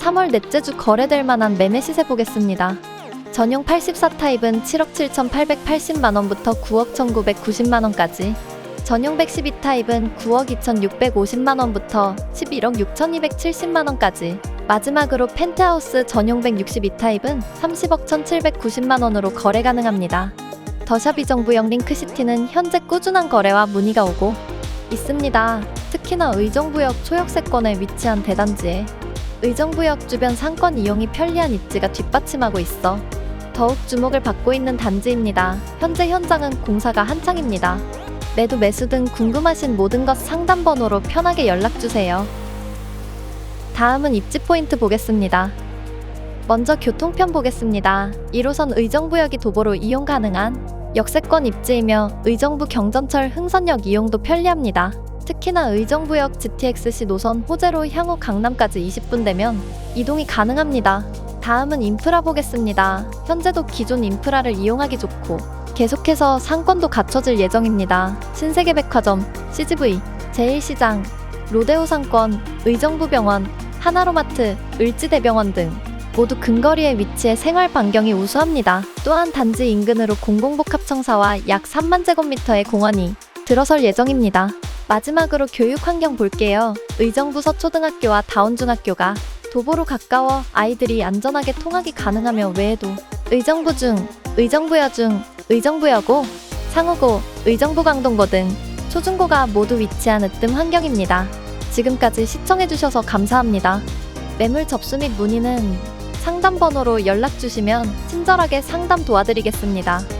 3월 넷째 주 거래될 만한 매매 시세 보겠습니다. 전용 84 타입은 7억 7,880만 원부터 9억 1,990만 원까지. 전용 112 타입은 9억 2,650만 원부터 11억 6,270만 원까지. 마지막으로 펜트하우스 전용 162 타입은 30억 1,790만 원으로 거래 가능합니다. 더샵 이 정부역 링크시티는 현재 꾸준한 거래와 문의가 오고 있습니다. 특히나 의정부역 초역세권에 위치한 대단지에 의정부역 주변 상권 이용이 편리한 입지가 뒷받침하고 있어 더욱 주목을 받고 있는 단지입니다. 현재 현장은 공사가 한창입니다. 매도 매수 등 궁금하신 모든 것 상담 번호로 편하게 연락 주세요. 다음은 입지 포인트 보겠습니다. 먼저 교통편 보겠습니다. 1호선 의정부역이 도보로 이용 가능한 역세권 입지이며 의정부 경전철 흥선역 이용도 편리합니다. 특히나 의정부역 GTX-C 노선 호재로 향후 강남까지 20분 되면 이동이 가능합니다. 다음은 인프라 보겠습니다. 현재도 기존 인프라를 이용하기 좋고 계속해서 상권도 갖춰질 예정입니다. 신세계 백화점, CGV, 제1시장, 로데오 상권, 의정부병원, 하나로마트, 을지대병원 등 모두 근거리에 위치해 생활 반경이 우수합니다. 또한 단지 인근으로 공공복합청사와 약 3만 제곱미터의 공원이 들어설 예정입니다. 마지막으로 교육 환경 볼게요. 의정부 서초등학교와 다운중학교가 도보로 가까워 아이들이 안전하게 통학이 가능하며 외에도 의정부 중, 의정부여 중, 의정부여고, 상호고, 의정부 강동고 등 초중고가 모두 위치한 으뜸 환경입니다. 지금까지 시청해주셔서 감사합니다. 매물 접수 및 문의는 상담 번호로 연락 주시면 친절하게 상담 도와드리겠습니다.